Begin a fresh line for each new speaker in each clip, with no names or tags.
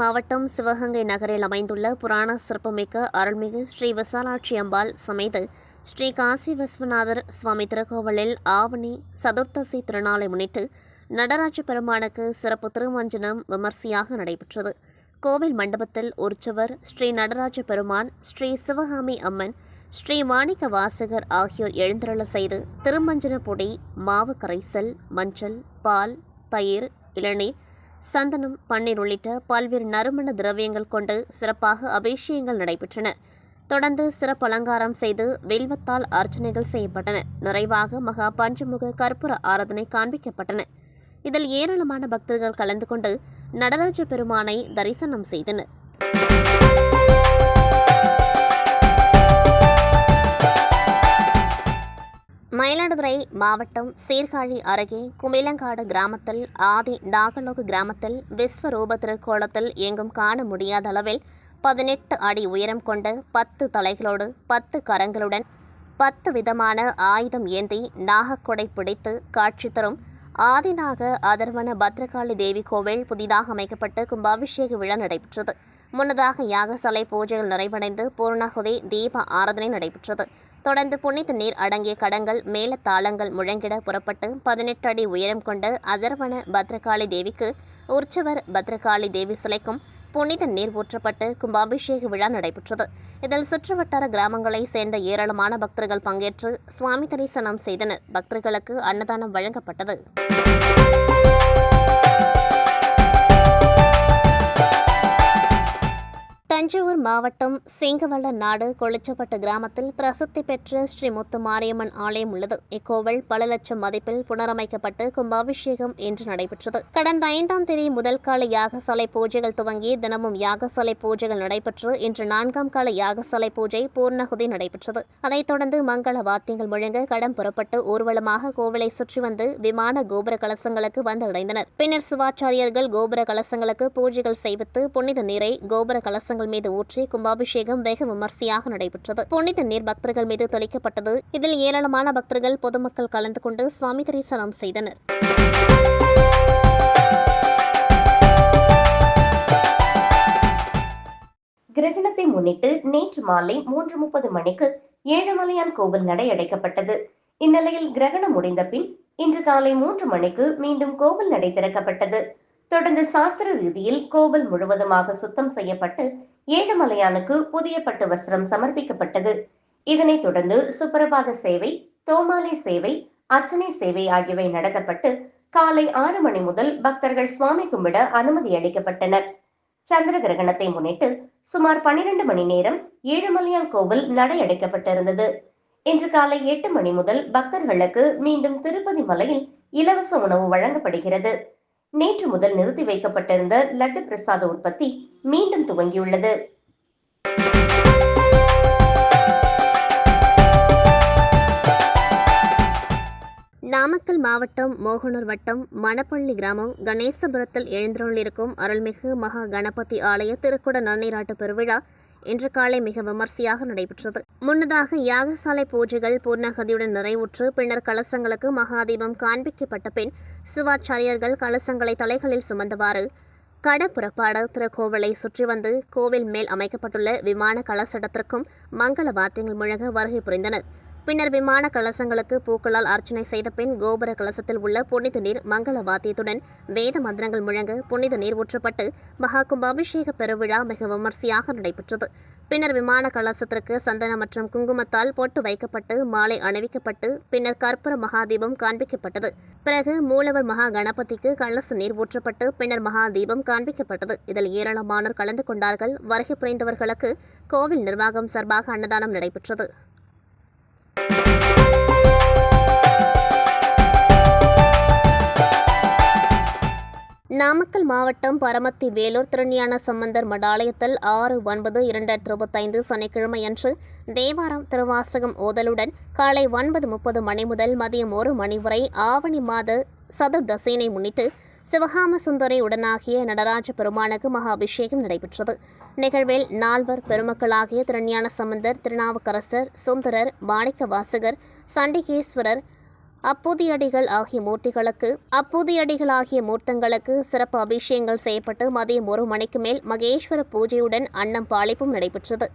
மாவட்டம் சிவகங்கை நகரில் அமைந்துள்ள புராண சிறப்புமிக்க அருள்மிகு ஸ்ரீ விசாலாட்சி அம்பாள் சமேத ஸ்ரீ காசி விஸ்வநாதர் சுவாமி திருக்கோவிலில் ஆவணி சதுர்த்தசி திருநாளை முன்னிட்டு நடராஜ பெருமானுக்கு சிறப்பு திருமஞ்சனம் விமர்சையாக நடைபெற்றது. கோவில் மண்டபத்தில் உற்சவர் ஸ்ரீ நடராஜ பெருமான் ஸ்ரீ சிவகாமி அம்மன் ஸ்ரீ மாணிக்க வாசகர் ஆகியோர் எழுந்தருள செய்து திருமஞ்சன பொடி மாவு கரைசல் மஞ்சள் பால் தயிர் இளநீர் சந்தனம் பன்னீர் உள்ளிட்ட பல்வேறு நறுமண திரவியங்கள் கொண்டு சிறப்பாக அபிஷேகங்கள் நடைபெற்றன. தொடர்ந்து சிறப்பு அலங்காரம் செய்து வில்வத்தால் அர்ச்சனைகள் செய்யப்பட்டன. நிறைவாக மகா பஞ்சமுக கற்பூர ஆராதனை காண்பிக்கப்பட்டன. இதில் ஏராளமான பக்தர்கள் கலந்து கொண்டு நடராஜ பெருமானை தரிசனம் செய்தனர். மயிலாடுதுறை மாவட்டம் சீர்காழி அருகே குமிலங்காடு கிராமத்தில் ஆதி நாகலோக கிராமத்தில் விஸ்வரூப திருக்கோளத்தில் எங்கும் காண முடியாத அளவில் பதினெட்டு அடி உயரம் கொண்ட பத்து தலைகளோடு பத்து கரங்களுடன் பத்து விதமான ஆயுதம் ஏந்தி நாகக்கொடை பிடித்து காட்சி தரும் ஆதிநாக அதர்வன பத்ரகாளி தேவி கோவில் புதிதாக அமைக்கப்பட்டு கும்பாபிஷேக விழா நடைபெற்றது. முன்னதாக யாகசாலை பூஜைகள் நிறைவடைந்து பூர்ணாகுதி தீப ஆராதனை நடைபெற்றது. தொடர்ந்து புனித நீர் அடங்கிய கடங்கள் மேளதாளங்கள் முழங்கிட புறப்பட்டு பதினெட்டு அடி உயரம் கொண்ட அதர்வன பத்ரகாளி தேவிக்கு உற்சவர் பத்ரகாளி தேவி சிலைக்கும் புனித நீர் ஊற்றப்பட்டு கும்பாபிஷேக விழா நடைபெற்றது. இதில் சுற்றுவட்டார கிராமங்களைச் சேர்ந்த ஏராளமான பக்தர்கள் பங்கேற்று சுவாமி தரிசனம் செய்தனர். பக்தர்களுக்கு அன்னதானம் வழங்கப்பட்டது. தஞ்சாவூர் மாவட்டம் சிங்கவள்ள நாடு கொளிச்சப்பட்டு கிராமத்தில் பிரசித்தி பெற்ற ஸ்ரீ முத்து மாரியம்மன் ஆலயம் உள்ளது. இக்கோவில் பல லட்சம் மதிப்பில் புனரமைக்கப்பட்டு கும்பாபிஷேகம் இன்று நடைபெற்றது. கடந்த ஐந்தாம் தேதி முதல் கால யாகசாலை பூஜைகள் துவங்கி தினமும் யாகசாலை பூஜைகள் நடைபெற்று இன்று நான்காம் கால யாகசாலை பூஜை பூர்ணகுதி நடைபெற்றது. அதைத் தொடர்ந்து மங்கள வாத்தியங்கள் முழங்க கடம் புறப்பட்டு ஊர்வலமாக கோவிலை சுற்றி வந்து விமான கோபுர கலசங்களுக்கு வந்தடைந்தனர். பின்னர் சிவாச்சாரியர்கள் கோபுர கலசங்களுக்கு பூஜைகள் செய்வித்து புனித நீரை கோபுர கலசங்கள் மீது ஊற்றி கும்பாபிஷேகம் வெகு விமர்சையாக நடைபெற்றது. புனித நீர் பக்தர்கள் மீது தெளிக்கப்பட்டது. இதில் ஏராளமான பக்தர்கள் பொதுமக்கள் கலந்து கொண்டு சுவாமி தரிசனம் செய்தனர்.
கிரகணத்தை முன்னிட்டு நேற்று மாலை மூன்று முப்பது மணிக்கு ஏழுமலையான் கோவில் நடை அடைக்கப்பட்டது. இந்நிலையில் கிரகணம் முடிந்த பின் இன்று காலை மூன்று மணிக்கு மீண்டும் கோவில் நடை திறக்கப்பட்டது. தொடர்ந்து சாஸ்திர ரீதியில் கோவில் முழுவதுமாக சுத்தம் செய்யப்பட்டு ஏழுமலையானுக்கு புதிய பட்டு வஸ்திரம் சமர்ப்பிக்கப்பட்டது. இதனைத் தொடர்ந்து சுப்பிரபாத சேவை தோமாலை சேவை அர்ச்சனை சேவை ஆகியவை நடத்தப்பட்டு காலை ஆறு மணி முதல் பக்தர்கள் சுவாமி கும்பிட அனுமதி அளிக்கப்பட்டனர். சந்திர கிரகணத்தை முன்னிட்டு சுமார் பனிரெண்டு மணி நேரம் ஏழுமலையான் கோவில் நடை அடைக்கப்பட்டிருந்தது இன்று காலை எட்டு மணி முதல் பக்தர்களுக்கு மீண்டும் திருப்பதி மலையில் இலவச உணவு வழங்கப்படுகிறது. நேற்று முதல் நிறுத்தி வைக்கப்பட்டிருந்த லட்டு பிரசாத உற்பத்தி மீண்டும் துவங்கியுள்ளது.
நாமக்கல் மாவட்டம் மோகனூர் வட்டம் மணப்பள்ளி கிராமம் கணேசபுரத்தில் எழுந்தருளிருக்கும் அருள்மிகு மகா கணபதி ஆலய திருக்குட நன்னீராட்டு பெருவிழா இன்று காலை மிக விமர்சையாக நடைபெற்றது. முன்னதாக யாகசாலை பூஜைகள் பூர்ணகதியுடன் நிறைவுற்று பின்னர் கலசங்களுக்கு மகாதீபம் காண்பிக்கப்பட்ட பின் சிவாச்சாரியர்கள் கலசங்களை தலைகளில் சுமந்தவாறு கடப்புறப்பாட திருக்கோவிலை சுற்றி வந்து கோவில் மேல் அமைக்கப்பட்டுள்ள விமான கலசடத்திற்கும் மங்கள வாத்தியங்கள் முழங்க வருகை புரிந்தனர். பின்னர் விமான கலசங்களுக்கு பூக்களால் அர்ச்சனை செய்த பின் கோபுர கலசத்தில் உள்ள புனித நீர் மங்கள வாத்தியத்துடன் வேத மந்திரங்கள் முழங்க புனித நீர் ஊற்றப்பட்டு மகா கும்பாபிஷேக பெருவிழா மிக விமர்சையாக நடைபெற்றது. பின்னர் விமான கலசத்திற்கு சந்தனம் மற்றும் குங்குமத்தால் பொட்டு வைக்கப்பட்டு மாலை அணிவிக்கப்பட்டு பின்னர் கற்பூர மகாதீபம் காண்பிக்கப்பட்டது. பிறகு மூலவர் மகா கணபதிக்கு கலச நீர் ஊற்றப்பட்டு பின்னர் மகாதீபம் காண்பிக்கப்பட்டது. இதில் ஏராளமானோர் கலந்து கொண்டார்கள். வருகை புரிந்தவர்களுக்கு கோவில் நிர்வாகம் சார்பாக அன்னதானம் நடைபெற்றது. நாமக்கல் மாவட்டம் பரமத்தி வேலூர் திருஞான சம்பந்தர் மடாலயத்தில் ஆறு ஒன்பது இரண்டாயிரத்தி இருபத்தைந்து சனிக்கிழமையன்று தேவாரம் திருவாசகம் ஓதலுடன் காலை ஒன்பது முப்பது மணி முதல் மதியம் ஒரு மணி வரை ஆவணி மாத சதுர்தசையினை முன்னிட்டு சிவகாம சுந்தரி உடனாகிய நடராஜ பெருமானுக்கு மகா அபிஷேகம் நடைபெற்றது. நிகழ்வில் நால்வர் பெருமக்களாகிய திருஞான சம்பந்தர் திருநாவுக்கரசர் சுந்தரர் மாணிக்க வாசகர் சண்டிகேஸ்வரர் அப்பூதியடிகள் ஆகிய மூர்த்திகளுக்கு அப்பூதியடிகள் ஆகிய மூர்த்தங்களுக்கு சிறப்பு அபிஷேகங்கள் செய்யப்பட்டு மதியம் ஒரு மணிக்கு மேல் மகேஸ்வர பூஜையுடன் அன்னம் பாலிப்பும் நடைபெற்றது.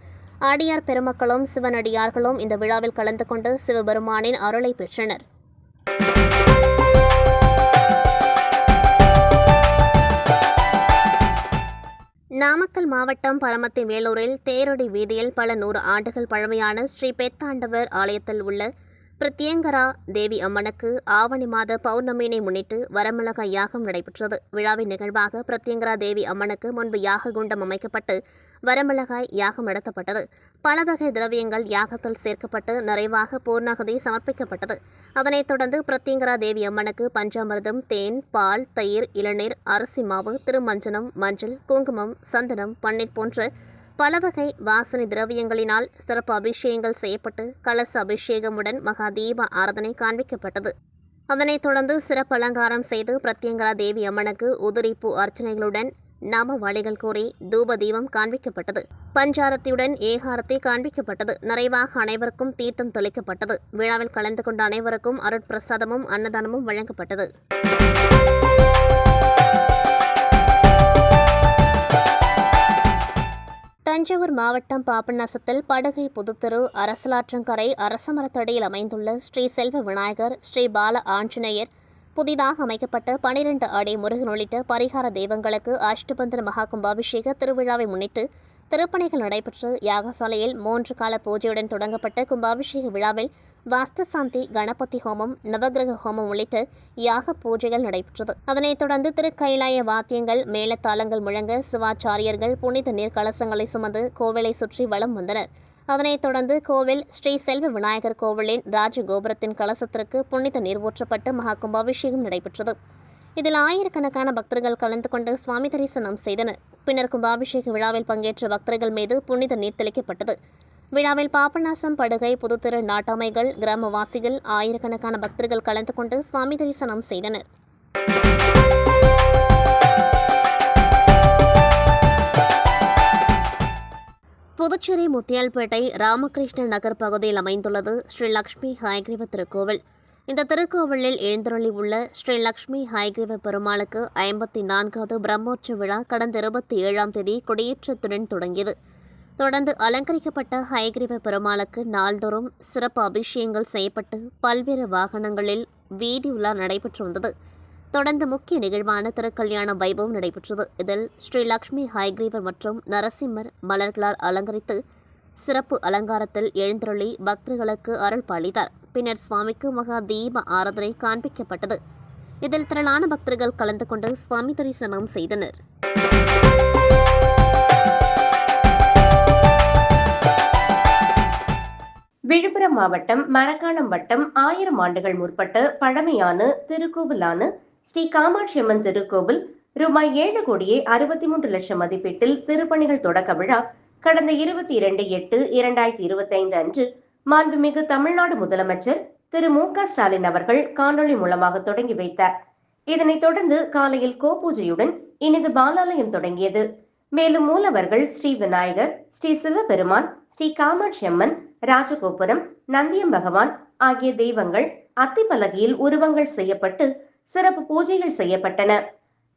அடியார் பெருமக்களும் சிவனடியார்களும் இந்த விழாவில் கலந்து கொண்டு சிவபெருமானின் அருளை பெற்றனர். நாமக்கல் மாவட்டம் பரமத்தி வேலூரில் தேரடி வீதியில் பல நூறு ஆண்டுகள் பழமையான ஸ்ரீ பெத்தாண்டவர் ஆலயத்தில் உள்ள பிரத்யங்கரா தேவி அம்மனுக்கு ஆவணி மாத பௌர்ணமியினை முன்னிட்டு வரமிளக யாகம் நடைபெற்றது. விழாவின் நிகழ்வாக பிரத்யங்கரா தேவி அம்மனுக்கு முன்பு யாக குண்டம் அமைக்கப்பட்டு வரமிளகாய் யாகம் நடத்தப்பட்டது. பல வகை திரவியங்கள் யாகத்தில் சேர்க்கப்பட்டு நிறைவாக பூர்ணாகதி சமர்ப்பிக்கப்பட்டது. அதனைத் தொடர்ந்து பிரத்யங்கரா தேவி அம்மனுக்கு பஞ்சாமிர்தம் தேன் பால் தயிர் இளநீர் அரிசி மாவு திருமஞ்சனம் மஞ்சள் குங்குமம் சந்தனம் பன்னீர் போன்ற பலவகை வாசனை திரவியங்களினால் சிறப்பு அபிஷேகங்கள் செய்யப்பட்டு கலச அபிஷேகமுடன் மகா தீப ஆராதனை காண்பிக்கப்பட்டது. அதனைத் தொடர்ந்து சிறப்பு அலங்காரம் செய்து பிரத்யங்கரா தேவி அம்மனுக்கு உதிரிப்பூ அர்ச்சனைகளுடன் நாம வழிகள் கூறி தூப தீபம் காண்பிக்கப்பட்டது. பஞ்சாரத்தியுடன் ஏகாரத்தை காண்பிக்கப்பட்டது. நிறைவாக அனைவருக்கும் தீர்த்தம் தெளிக்கப்பட்டது. விழாவில் கலந்து கொண்ட அனைவருக்கும் அருட்பிரசாதமும் அன்னதானமும் வழங்கப்பட்டது. தஞ்சாவூர் மாவட்டம் பாபநாசத்தில் படுகை புதுத்தெரு அரசலாற்றங்கரை அரசமரத்தடியில் அமைந்துள்ள ஸ்ரீ செல்வ விநாயகர் ஸ்ரீ பால ஆஞ்சநேயர் புதிதாக அமைக்கப்பட்ட பனிரெண்டு அடி முருகன் உள்ளிட்ட பரிகார தெய்வங்களுக்கு அஷ்டபந்தன மகா கும்பாபிஷேக திருவிழாவை முன்னிட்டு திருப்பணிகள் நடைபெற்று யாகசாலையில் மூன்று கால பூஜையுடன் தொடங்கப்பட்ட கும்பாபிஷேக விழாவில் வாஸ்துசாந்தி கணபதி ஹோமம் நவகிரக ஹோமம் உள்ளிட்ட யாக பூஜைகள் நடைபெற்றது. அதனைத் தொடர்ந்து திருக்கைலாய வாத்தியங்கள் மேலத்தாளங்கள் முழங்க சிவாச்சாரியர்கள் புனித நீர் கலசங்களை சுமந்து கோவிலை சுற்றி வலம் வந்தனர். அதனைத் தொடர்ந்து கோவில் ஸ்ரீ செல்வ விநாயகர் கோவிலின் ராஜகோபுரத்தின் கலசத்திற்கு புனித நீர் ஊற்றப்பட்டு மகா கும்பாபிஷேகம் நடைபெற்றது. இதில் ஆயிரக்கணக்கான பக்தர்கள் கலந்து கொண்டு சுவாமி தரிசனம் செய்தனர். பின்னர் கும்பாபிஷேக விழாவில் பங்கேற்ற பக்தர்கள் மீது புனித நீர் தெளிக்கப்பட்டது. விழாவில் பாபநாசம் படுகை புதுத்திரு நாட்டாமைகள் கிராமவாசிகள் ஆயிரக்கணக்கான பக்தர்கள் கலந்து கொண்டு சுவாமி தரிசனம் செய்தனர். புதுச்சேரி முத்தியால்பேட்டை ராமகிருஷ்ண நகர் பகுதியில் அமைந்துள்ளது ஸ்ரீ லக்ஷ்மி ஹயக்ரீவ திருக்கோவில். இந்த திருக்கோவிலில் எழுந்தருளி உள்ள ஸ்ரீ லக்ஷ்மி ஹயக்ரீவ பெருமாளுக்கு ஐம்பத்தி நான்காவது பிரம்மோற்சவ விழா கடந்த இருபத்தி ஏழாம் தேதி கொடியேற்றத்துடன் தொடங்கியது. தொடர்ந்து அலங்கரிக்கப்பட்ட ஹயக்ரீவ பெருமாளுக்கு நாள்தோறும் சிறப்பு அபிஷேகங்கள் செய்யப்பட்டு பல்வேறு வாகனங்களில் வீதி உலா நடைபெற்று வந்தது. தொடர்ந்து முக்கிய நிகழ்வான திருக்கல்யாண வைபவம் நடைபெற்றது. இதில் ஸ்ரீ லக்ஷ்மி ஹைகிரீவர் மற்றும் நரசிம்மர் மலர்களால் அலங்கரித்து சிறப்பு அலங்காரத்தில் எழுந்தருளி பக்தர்களுக்கு அருள் பாலித்தார். பின்னர் சுவாமிக்கு மகா தீப ஆராதனை காண்பிக்கப்பட்டது. இதில் திரளான பக்தர்கள் கலந்து கொண்டு சுவாமி தரிசனம் செய்தனர்.
விழுப்புரம் மாவட்டம் மரக்காணம் வட்டம் ஆயிரம் ஆண்டுகள் முற்பட்ட பழமையான திருக்கோவிலான ஸ்ரீ காமாட்சி அம்மன் திருக்கோவில் ரூபாய் ஏழு கோடியே அறுபத்தி மூன்று லட்சம் மதிப்பீட்டில் திருப்பணிகள் தொடக்க விழா கடந்த இருபத்தி இரண்டு எட்டு இரண்டாயிரத்தி இருபத்தி ஐந்து அன்று மாண்புமிகு தமிழ்நாடு முதலமைச்சர் திரு மு க ஸ்டாலின் அவர்கள் காணொளி மூலமாக தொடங்கி வைத்தார். இதனைத் தொடர்ந்து காலையில் கோபூஜையுடன் இனிது பாலாலயம் தொடங்கியது. மேலும் மூலவர்கள் ஸ்ரீ விநாயகர் ஸ்ரீ சிவபெருமான் ஸ்ரீ காமாட்சி அம்மன் ராஜகோபுரம் நந்தியம் பகவான் ஆகிய தெய்வங்கள் அத்திப்பலகையில் உருவங்கள் செய்யப்பட்டு சிறப்பு பூஜைகள் செய்யப்பட்டன.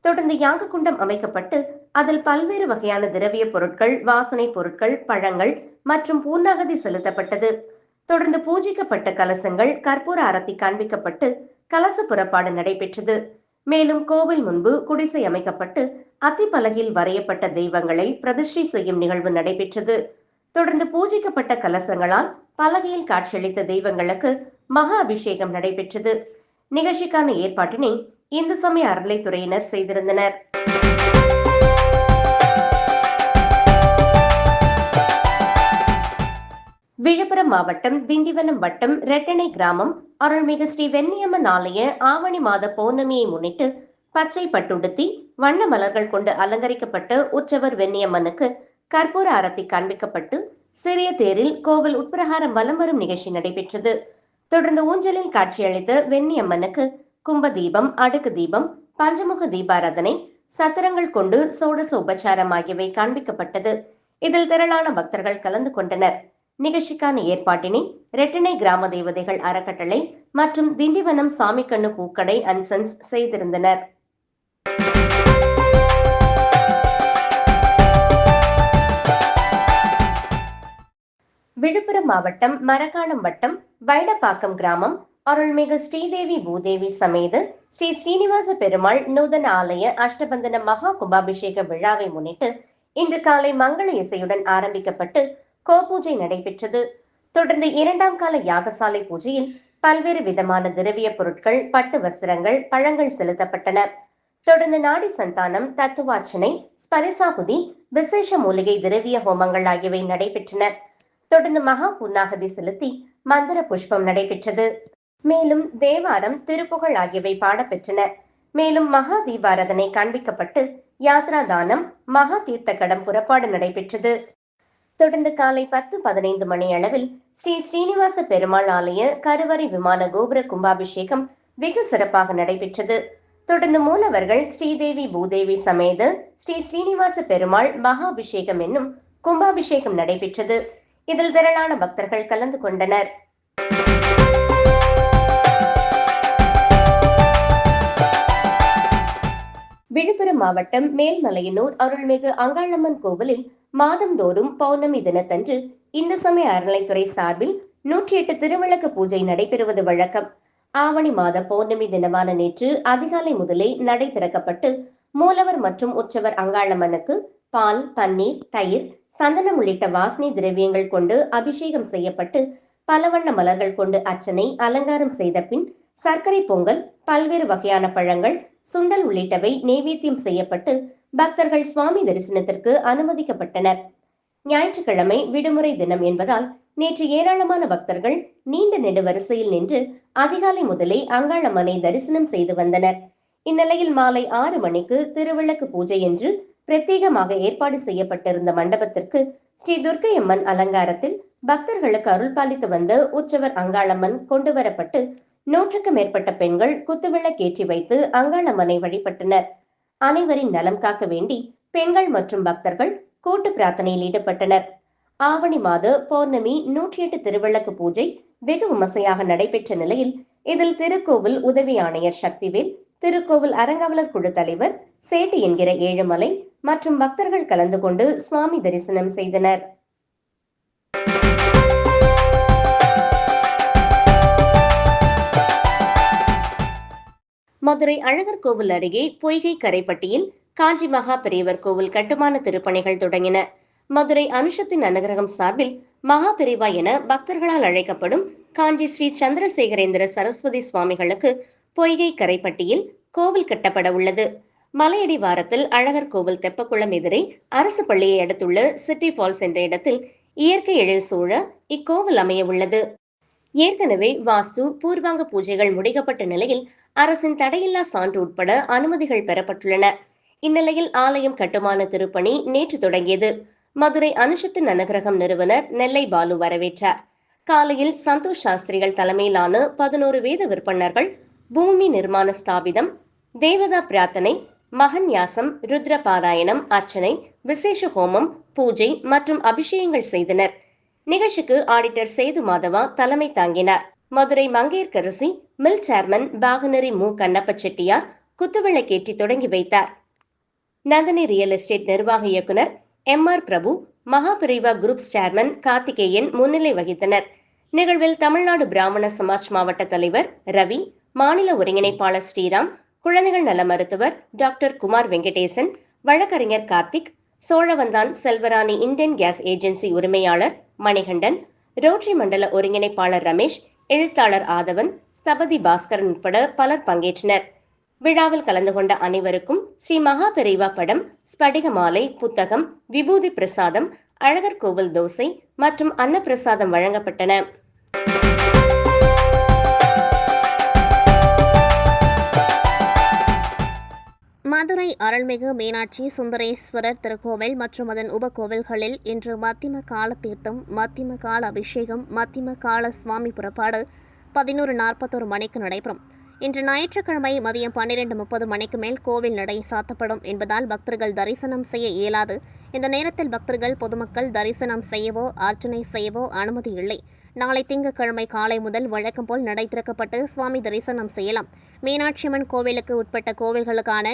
தொடர்ந்து யாக குண்டம் அமைக்கப்பட்டு அதில் பல்வேறு வகையான திரவிய பொருட்கள் வாசனை பொருட்கள் பழங்கள் மற்றும் பூர்ணாகதி செலுத்தப்பட்டது. தொடர்ந்து பூஜிக்கப்பட்ட கலசங்கள் கற்பூர அரத்தி காண்பிக்கப்பட்டு கலச புறப்பாடு நடைபெற்றது. மேலும் கோவில் முன்பு குடிசை அமைக்கப்பட்டு அத்திப்பலகையில் வரையப்பட்ட தெய்வங்களை பிரதிஷ்டை செய்யும் நிகழ்வு நடைபெற்றது. தொடர்ந்து பூஜிக்கப்பட்ட கலசங்களால் பலகையில் காட்சியளித்த தெய்வங்களுக்கு மகா அபிஷேகம் நடைபெற்றது. நிகழ்ச்சிக்கான ஏற்பாட்டினை இந்து சமய அறநிலைத்துறையினர் செய்திருந்தனர். விழுப்புரம் மாவட்டம் திண்டிவனம் வட்டம் ரெட்டனை கிராமம் அருள்மிகு ஸ்ரீ வெண்ணியம்மன் ஆலய ஆவணி மாத பௌர்ணமியை முன்னிட்டு பச்சை பட்டுடுத்தி வண்ண மலர்கள் கொண்டு அலங்கரிக்கப்பட்ட உற்சவர் வெண்ணியம்மனுக்கு கற்பூர அரத்தி காண்பிக்கப்பட்டு சிறிய தேரில் கோவில் உட்பிரகாரம் வலம் வரும் நிகழ்ச்சி நடைபெற்றது. தொடர்ந்து ஊஞ்சலில் காட்சியளித்த வெண்ணியம்மனுக்கு கும்ப தீபம் அடுக்கு தீபம் பஞ்சமுக தீபாராதனை சத்திரங்கள் கொண்டு சோடச உபச்சாரம் ஆகியவை காண்பிக்கப்பட்டது. இதில் திரளான பக்தர்கள் கலந்து கொண்டனர். நிகழ்ச்சிக்கான ஏற்பாட்டினை ரெட்டினை கிராம தேவதைகள் அறக்கட்டளை மற்றும் திண்டிவனம் சாமிக்கண்ணு பூக்கடை அண்ட் சன்ஸ் செய்திருந்தனர். விழுப்புரம் மாவட்டம் மரக்காணம் வட்டம் வைடப்பாக்கம் கிராமம் அருள்மிகு ஸ்ரீதேவி பூதேவி சமேத ஸ்ரீ ஸ்ரீனிவாச பெருமாள் நூதன ஆலய அஷ்டபந்தன மகா கும்பாபிஷேக விழாவை முன்னிட்டு இன்று காலை மங்கள இசையுடன் ஆரம்பிக்கப்பட்டு கோபூஜை நடைபெற்றது. தொடர்ந்து இரண்டாம் கால யாகசாலை பூஜையில் பல்வேறு விதமான திரவிய பொருட்கள் பட்டு வஸ்திரங்கள் பழங்கள் செலுத்தப்பட்டன. தொடர்ந்து நாடி சந்தானம் தத்துவார்ச்சனை ஸ்பரிசாகுதி விசேஷ மூலிகை திரவிய ஹோமங்கள் ஆகியவை நடைபெற்றன. தொடர்ந்து மகா புன்னாகதி செலுத்தி மந்திர புஷ்பம் நடைபெற்றது. மேலும் தேவாரம் திருப்புகழ் ஆகியவை பாடப்பெற்றன. மேலும் மகா தீபாரதனை காண்பிக்கப்பட்டு யாத்ரா தானம் மகா தீர்த்த கடம் புறப்பாடு நடைபெற்றது. தொடர்ந்து காலை பத்து பதினைந்து மணி அளவில் ஸ்ரீ ஸ்ரீனிவாச பெருமாள் ஆலய கருவறை விமான கோபுர கும்பாபிஷேகம் வெகு சிறப்பாக நடைபெற்றது. தொடர்ந்து மூலவர்கள் ஸ்ரீதேவி பூதேவி சமேத ஸ்ரீ ஸ்ரீனிவாச பெருமாள் மகாபிஷேகம் என்னும் கும்பாபிஷேகம் நடைபெற்றது. இதில் திரளான பக்தர்கள் கலந்து கொண்டனர். மாவட்டம் மேல்மலையனூர் அருள்மிகு அங்காளம்மன் கோவிலில் மாதந்தோறும் பௌர்ணமி தினத்தன்று இந்து சமய அறநிலைத்துறை சார்பில் நூற்றி எட்டு திருவிளக்கு பூஜை நடைபெறுவது வழக்கம். ஆவணி மாத பௌர்ணமி தினமான நேற்று அதிகாலை முதலே நடை திறக்கப்பட்டு மூலவர் மற்றும் உற்சவர் அங்காளம்மனுக்கு பால் பன்னீர் தயிர் சந்தனம் உள்ளிட்ட வாசனை திரவியங்கள் கொண்டு அபிஷேகம் செய்யப்பட்டு பலவண்ண மலர்கள் கொண்டு அர்ச்சனை அலங்காரம் செய்த பின் சர்க்கரை பொங்கல் பல்வேறு வகையான பழங்கள் சுண்டல் உள்ளிட்டவை நெய்வேத்தியம் செய்யப்பட்டு பக்தர்கள் சுவாமி தரிசனத்திற்கு அனுமதிக்கப்பட்டனர். ஞாயிற்றுக்கிழமை விடுமுறை தினம் என்பதால் நேற்று ஏராளமான பக்தர்கள் நீண்ட நெடுவரிசையில் நின்று அதிகாலை முதலே அங்காளம்மனை தரிசனம் செய்து வந்தனர். இந்நிலையில் மாலை ஆறு மணிக்கு திருவிளக்கு பூஜை என்று பிரத்யேகமாக ஏற்பாடு செய்யப்பட்டிருந்த மண்டபத்திற்கு ஸ்ரீ துர்க்கையம்மன் அலங்காரத்தில் பக்தர்களுக்கு அருள் பாலித்து வந்த உற்சவர் அங்காளம்மன் கொண்டுவரப்பட்டு நூற்றுக்கு மேற்பட்ட பெண்கள் குத்துவிளக்கேற்றி வைத்து அங்காளம்மனை வழிபட்டனர். அனைவரின் நலம் காக்க வேண்டி பெண்கள் மற்றும் பக்தர்கள் கூட்டு பிரார்த்தனையில் ஈடுபட்டனர். ஆவணி மாத பௌர்ணமி நூற்றி எட்டு திருவிளக்கு பூஜை வெகு விமர்சையாக நடைபெற்ற நிலையில் இதில் திருக்கோவில் உதவி ஆணையர் சக்திவேல் திருக்கோவில் அறங்காவலர் குழு தலைவர் சேட்டு என்கிற ஏழுமலை மற்றும் பக்தர்கள் கலந்து கொண்டு சுவாமி தரிசனம் செய்தனர். மதுரை அழகர் கோவில் அருகே பொய்கை கரைப்பட்டியில் காஞ்சி மகா பெரியவர் கோவில் கட்டுமான திருப்பணிகள் தொடங்கின. மதுரை அனுஷத்தின் அனுகிரகம் சார்பில் மகா பெரிவா என பக்தர்களால் அழைக்கப்படும் காஞ்சி ஸ்ரீ சந்திரசேகரேந்திர சரஸ்வதி சுவாமிகளுக்கு பொய்கை கரைப்பட்டியில் கோவில் கட்டப்பட உள்ளது. மலையடி வாரத்தில் அழகர் கோவில் தெப்பக்குளம் எதிரே அரசு பள்ளியை அடுத்துள்ள சிட்டி ஃபால்ஸ் என்ற இடத்தில் இயற்கை எழில் சூழ இக்கோவில் அமைய உள்ளது. ஏற்கனவே வாசு பூர்வாங்க பூஜைகள் முடிக்கப்பட்ட நிலையில் அரசின் தடையில்லா சான்று உட்பட அனுமதிகள் பெறப்பட்டுள்ளன. இந்நிலையில் ஆலயம் கட்டுமான திருப்பணி நேற்று தொடங்கியது. மதுரை அனுஷத்து நனகிரகம் நிறுவனர் நெல்லை பாலு வரவேற்றார். காலையில் சந்தோஷ் சாஸ்திரிகள் தலைமையிலான பதினோரு வேத விற்பனர்கள் பூமி நிர்மாண ஸ்தாபிதம் தேவதா பிரார்த்தனை மகன்யாசம் ருத்ர பாராயணம் அர்ச்சனை விசேஷ ஹோமம் பூஜை மற்றும் அபிஷேகங்கள் செய்தனர். நிகழ்ச்சிக்கு ஆடிட்டர் சேது மாதவா தலைமை தாங்கினார். மதுரை மங்கையர்க்கரசி மில் சேர்மன் பாகனரி மு. கண்ணப்ப செட்டியார் குத்துவிளக்கேற்றி தொடங்கி வைத்தார். நந்தினி ரியல் எஸ்டேட் நிர்வாக இயக்குனர் எம். ஆர். பிரபு மகாபிரிவா குரூப் சேர்மன் கார்த்திகேயன் முன்னிலை வகித்தனர். நிகழ்வில் தமிழ்நாடு பிராமண சமாஜ் மாவட்ட தலைவர் ரவி மாநில ஒருங்கிணைப்பாளர் ஸ்ரீராம் குழந்தைகள் நல மருத்துவர் டாக்டர் குமார் வெங்கடேசன் வழக்கறிஞர் Karthik Sholavandan Selvarani Indian gas agency உரிமையாளர் மணிகண்டன் ரோட்டரி மண்டல ஒருங்கிணைப்பாளர் ரமேஷ் எழுத்தாளர் ஆதவன் சபதி பாஸ்கரன் உட்பட பலர் பங்கேற்றனர். விழாவில் கலந்து கொண்ட அனைவருக்கும் ஸ்ரீ மகா பெரிவா படம் ஸ்படிக மாலை புத்தகம் விபூதி பிரசாதம் அழகர் கோவில் தோசை மற்றும் அன்னப்பிரசாதம் வழங்கப்பட்டன.
மதுரை அருள்மிகு மீனாட்சி சுந்தரேஸ்வரர் திருக்கோவில் மற்றும் அதன் உபகோவில்களில் இன்று மத்திம கால தீர்த்தம் மத்திம கால அபிஷேகம் மத்திம கால சுவாமி புறப்பாடு பதினோரு நாற்பத்தோரு மணிக்கு நடைபெறும். இன்று ஞாயிற்றுக்கிழமை மதியம் பன்னிரண்டு முப்பது மணிக்கு மேல் கோவில் நடை சாத்தப்படும் என்பதால் பக்தர்கள் தரிசனம் செய்ய இயலாது. இந்த நேரத்தில் பக்தர்கள் பொதுமக்கள் தரிசனம் செய்யவோ அர்ச்சனை செய்யவோ அனுமதி இல்லை. நாளை திங்கட்கிழமை காலை முதல் வழக்கம் போல் நடை திறக்கப்பட்டு சுவாமி தரிசனம் செய்யலாம். மீனாட்சியம்மன் கோவிலுக்கு உட்பட்ட கோவில்களுக்கான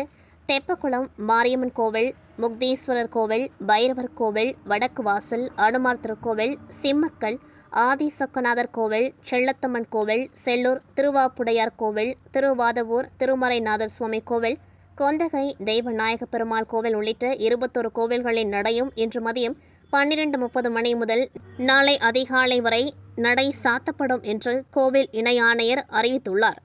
தெப்பக்குளம் மாரியம்மன் கோவில் முக்தீஸ்வரர் கோவில் பைரவர் கோவில் வடக்கு வாசல் அனுமார் திருக்கோவில் சிம்மக்கல் ஆதிசக்கநாதர் கோவில் செல்லத்தம்மன் கோவில் செல்லூர் திருவாப்புடையார் கோவில் திருவாதவூர் திருமறைநாதர் சுவாமி கோவில் கொந்தகை தெய்வநாயக பெருமாள் கோவில் உள்ளிட்ட இருபத்தொரு கோவில்களின் நடையும் இன்று மதியம் பன்னிரண்டு முப்பது மணி முதல் நாளை அதிகாலை வரை நடை சாத்தப்படும் என்று கோவில் இணை ஆணையர் அறிவித்துள்ளார்.